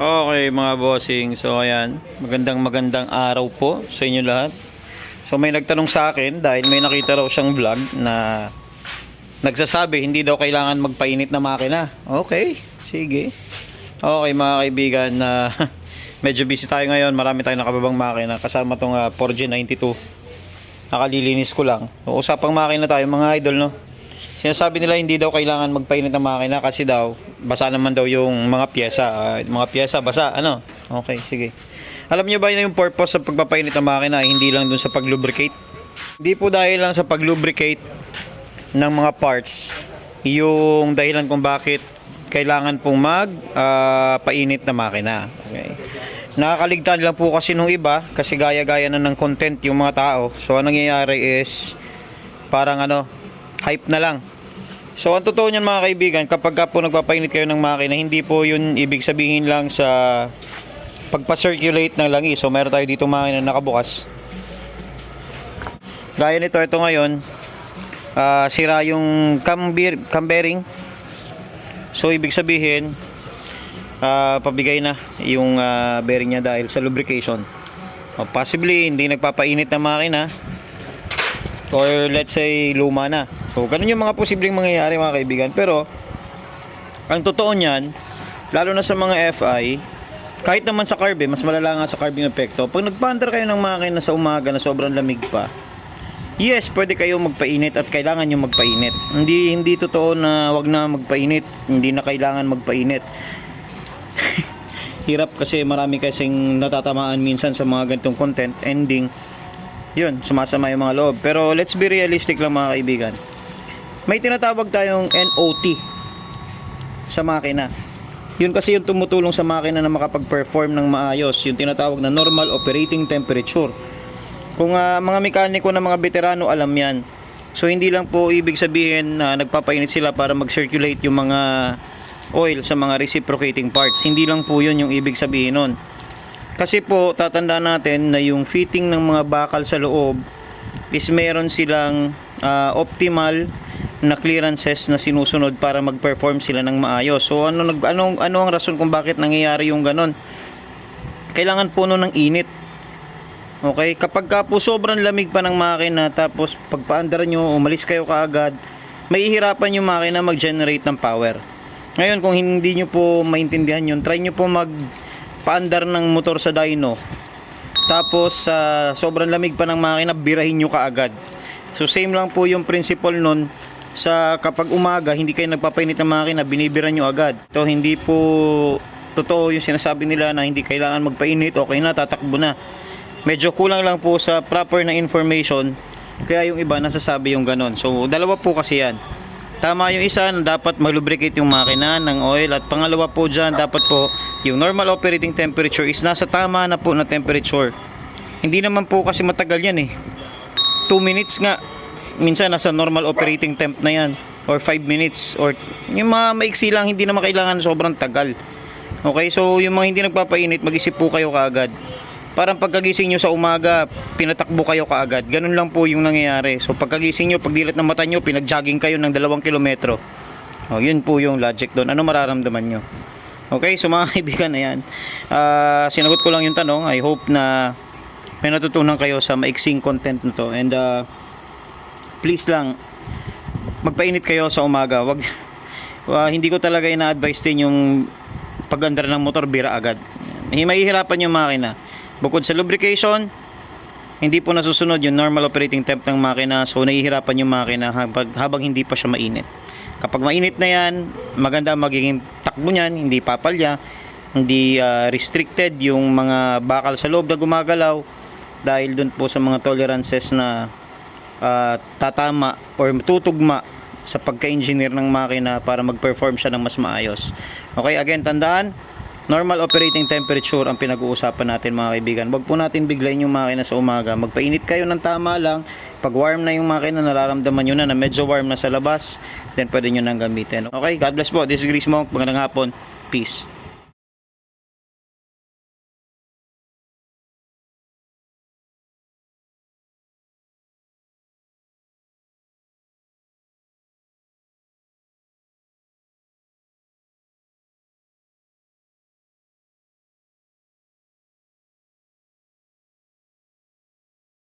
Okay mga bossing, so ayan, magandang magandang araw po sa inyo lahat. So may nagtanong sa akin dahil may nakita raw siyang vlog na nagsasabi hindi daw kailangan magpainit na makina. Okay, sige. Okay mga kaibigan, na medyo busy tayo ngayon, marami tayong nakababang makina kasama tong uh, 4G92. Nakalilinis ko lang. So, usapang makina tayo mga idol no. Sinasabi nila hindi daw kailangan magpainit ng makina kasi daw basa naman daw yung mga pyesa. Ah, mga pyesa basa, ano? Okay, sige. Alam niyo ba yun yung purpose sa pagpapainit ng makina? Hindi lang dun sa paglubricate. Hindi po dahil lang sa paglubricate ng mga parts yung dahilan kung bakit kailangan pong mag ah, painit na makina. Okay. Nakakaligtaan lang po kasi nung iba kasi gaya-gaya na ng content yung mga tao. So anong nangyayari is parang ano, hype na lang. So ang totoo niyan mga kaibigan, kapag ka po nagpapainit kayo ng makina, hindi po yun ibig sabihin lang sa pagpa-circulate ng langis. So meron tayo dito makina na nakabukas. Gaya nito, ito ngayon, ah, sira yung cam, cam bearing. So ibig sabihin, ah, pabigay na yung ah, bearing niya dahil sa lubrication. O, possibly hindi nagpapainit na makina or let's say luma na. So ganun yung mga posibleng mangyayari mga kaibigan. Pero ang totoo niyan, lalo na sa mga FI, kahit naman sa carb, eh, mas malala nga sa carb yung epekto. Pag nagpa-under kayo ng makina sa umaga na sobrang lamig pa, yes, pwede kayo magpainit at kailangan nyo magpainit. Hindi hindi totoo na wag na magpainit, hindi na kailangan magpainit. Hirap kasi marami kasing natatamaan minsan sa mga ganitong content ending yun, sumasama yung mga loob. Pero let's be realistic lang mga kaibigan. May tinatawag tayong NOT sa makina. Yun kasi yung tumutulong sa makina na makapag-perform ng maayos. Yung tinatawag na normal operating temperature. Kung ah, mga mekaniko na mga veterano alam yan. So hindi lang po ibig sabihin na nagpapainit sila para mag-circulate yung mga oil sa mga reciprocating parts. Hindi lang po yun yung ibig sabihin nun. Kasi po, tatandaan natin na yung fitting ng mga bakal sa loob is meron silang ah, optimal na clearances na sinusunod para mag-perform sila ng maayos. So ano nag ano ano ang rason kung bakit nangyayari yung ganon? Kailangan puno ng init. Okay, kapag ka po sobrang lamig pa ng makina tapos pagpaandar nyo, umalis kayo kaagad, mahihirapan yung makina mag-generate ng power. Ngayon kung hindi nyo po maintindihan yun, try nyo po mag paandar ng motor sa dyno. Tapos sa sobrang lamig pa ng makina, birahin nyo kaagad. So same lang po yung principle nun sa kapag umaga hindi kayo nagpapainit ng makina, binibira nyo agad. Ito hindi po totoo yung sinasabi nila na hindi kailangan magpainit, okay na, tatakbo na. Medyo kulang lang po sa proper na information kaya yung iba nasasabi yung ganon. So dalawa po kasi yan. Tama yung isa na dapat malubricate yung makina ng oil at pangalawa po dyan dapat po yung normal operating temperature is nasa tama na po na temperature. Hindi naman po kasi matagal yan eh. 2 minutes nga. Minsan nasa normal operating temp na yan or 5 minutes or yung mga maiksi lang hindi naman kailangan sobrang tagal. Okay, so yung mga hindi nagpapainit, mag-isip po kayo kaagad. Parang pagkagising nyo sa umaga, pinatakbo kayo kaagad. Ganun lang po yung nangyayari. So pagkagising nyo, pagdilat ng mata nyo, pinag-jogging kayo ng dalawang kilometro. O, yun po yung logic doon. Ano mararamdaman nyo? Okay, so mga kaibigan, ayan. Ah, sinagot ko lang yung tanong. I hope na may natutunan kayo sa maiksing content na to. And ah, please lang, magpainit kayo sa umaga. Wag, ah, hindi ko talaga ina-advise din yung pag-andar ng motor, bira agad. Mahihirapan yung makina. Bukod sa lubrication, hindi po nasusunod yung normal operating temp ng makina so nahihirapan yung makina habang, habang hindi pa siya mainit. Kapag mainit na yan, maganda magiging takbo niyan, hindi papalya, hindi ah, restricted yung mga bakal sa loob na gumagalaw dahil dun po sa mga tolerances na ah, tatama or tutugma sa pagka-engineer ng makina para mag-perform siya ng mas maayos. Okay, again, tandaan, normal operating temperature ang pinag-uusapan natin mga kaibigan. Huwag po natin biglayin yung makina sa umaga. Magpainit kayo ng tama lang. Pag warm na yung makina, nararamdaman nyo na na medyo warm na sa labas, then pwede nyo nang gamitin. Okay, God bless po. This is Gris Monk. Magandang hapon. Peace.